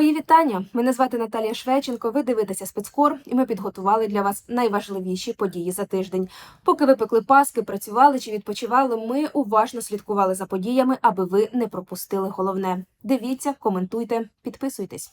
Мої вітання. Мене звати Наталія Швеченко. Ви дивитеся спецкор, і ми підготували для вас найважливіші події за тиждень. Поки ви пекли паски, працювали чи відпочивали, ми уважно слідкували за подіями, аби ви не пропустили головне. Дивіться, коментуйте, підписуйтесь.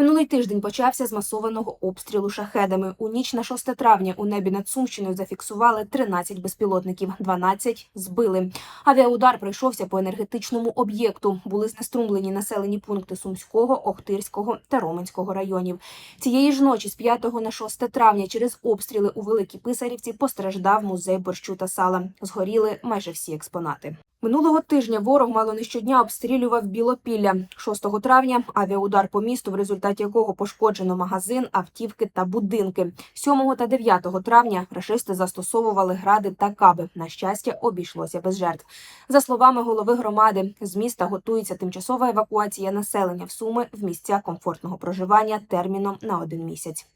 Минулий тиждень почався з масованого обстрілу шахедами. У ніч на 6 травня у небі над Сумщиною зафіксували 13 безпілотників, 12 збили. Авіаудар прийшовся по енергетичному об'єкту. Були знеструмлені населені пункти Сумського, Охтирського та Роменського районів. Цієї ж ночі з 5 на 6 травня через обстріли у Великій Писарівці постраждав музей борщу та сала. Згоріли майже всі експонати. Минулого тижня ворог мало не щодня обстрілював Білопілля. 6 травня авіаудар по місту, в результаті якого пошкоджено магазин, автівки та будинки. 7 та 9 травня рашисти застосовували гради та каби. На щастя, обійшлося без жертв. За словами голови громади, з міста готується тимчасова евакуація населення в Суми в місця комфортного проживання терміном на один місяць.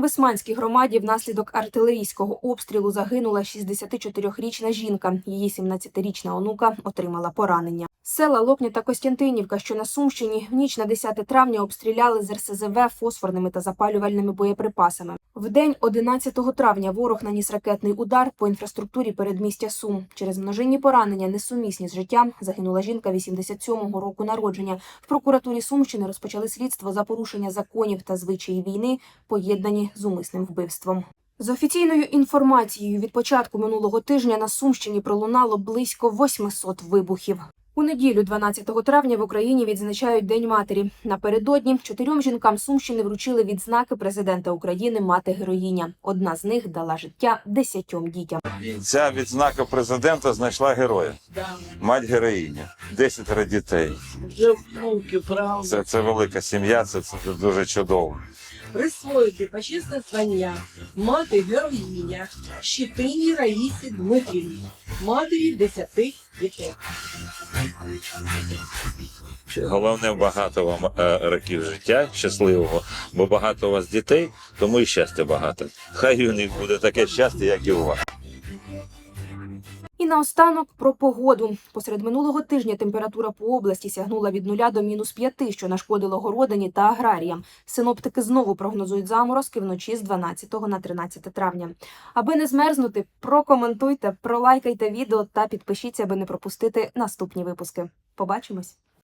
В Ісманській громаді внаслідок артилерійського обстрілу загинула 64-річна жінка. Її 17-річна онука отримала поранення. Села Лопня та Костянтинівка, що на Сумщині, в ніч на 10 травня обстріляли з РСЗВ фосфорними та запалювальними боєприпасами. В день 11 травня ворог наніс ракетний удар по інфраструктурі передмістя Сум. Через множинні поранення, несумісні з життям, загинула жінка 87-го року народження. В прокуратурі Сумщини розпочали слідство за порушення законів та звичаї війни, поєднані з умисним вбивством. З офіційною інформацією від початку минулого тижня на Сумщині пролунало близько 800 вибухів. У неділю, 12 травня, в Україні відзначають День матері. Напередодні чотирьом жінкам Сумщини вручили відзнаки президента України Мати героїня. Одна з них дала життя десятьом дітям. Ця відзнака президента знайшла героя. Мать героїня, десятеро дітей. Це, це велика сім'я, це, це дуже чудово. Присвоїти почесне звання мати героїня Щитині Раїсі Дмитрівні, матері десяти дітей. Головне багато вам е, років життя, щасливого, бо багато у вас дітей, тому і щастя багато. Хай у них буде таке щастя, як і у вас. Наостанок про погоду. Посеред минулого тижня температура по області сягнула від нуля до мінус п'яти, що нашкодило городині та аграріям. Синоптики знову прогнозують заморозки вночі з 12 на 13 травня. Аби не змерзнути, прокоментуйте, пролайкайте відео та підпишіться, аби не пропустити наступні випуски. Побачимось!